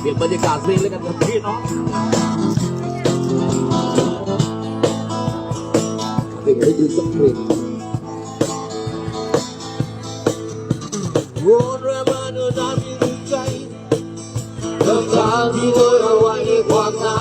เปลี่ยนบรรยากาศเพลงแล้วกันครับพี่น้องเพลงให้ดูสักเพลงวนรือมาโดยน้ำมีใจเริ่มทางที่เคยเอาไว้ในความหนา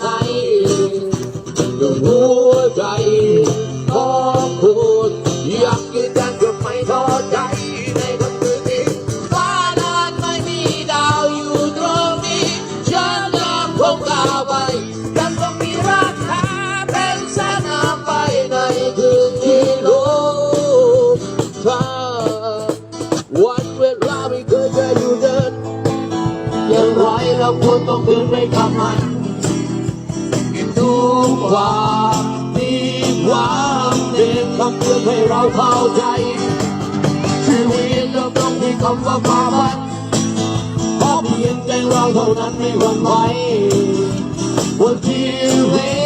ไหนด้วยหัวใจของคุณอยากยืนยันจะไม่ท้อใจในวันคืนนี้ฟ้านั้นไม่มีดาวอยู่ตรงนี้ฉันยังคงกล้าวไปยังคงมีราคาเป็นแสนนำไปในคืนที่โลกฟ้าวันเวลาไม่เคยจะอยู่เดินอย่างไรเราควรต้องเดินไปกับมันทุก ความมีความเด็กคำเตือนให้เราเข้าใจ ชีวิตเราต้องมีคำว่าความฝันเพราะเพียงใจเราเท่านั้นไม่หวั่นไหวบนชีวิต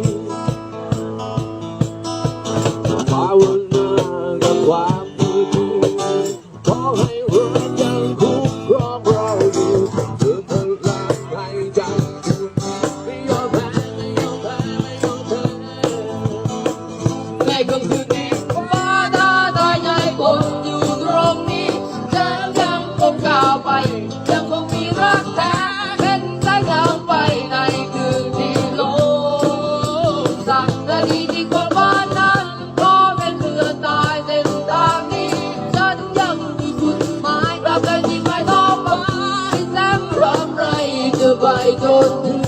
ก็คือดีฟ้าตาายใจกดอยู่ตรงนี้จะยังคงก้าไป ยังคงมีรักแท้เห็นใจทางไปในคืนที่โลกสั่ดีที่ความบ้านั้นก็เป็นเรือตาเส้นทางนี้ฉันยังมีจุดหมายรับใจที่ไม่ต้อไปแสมรำไรจะไปจน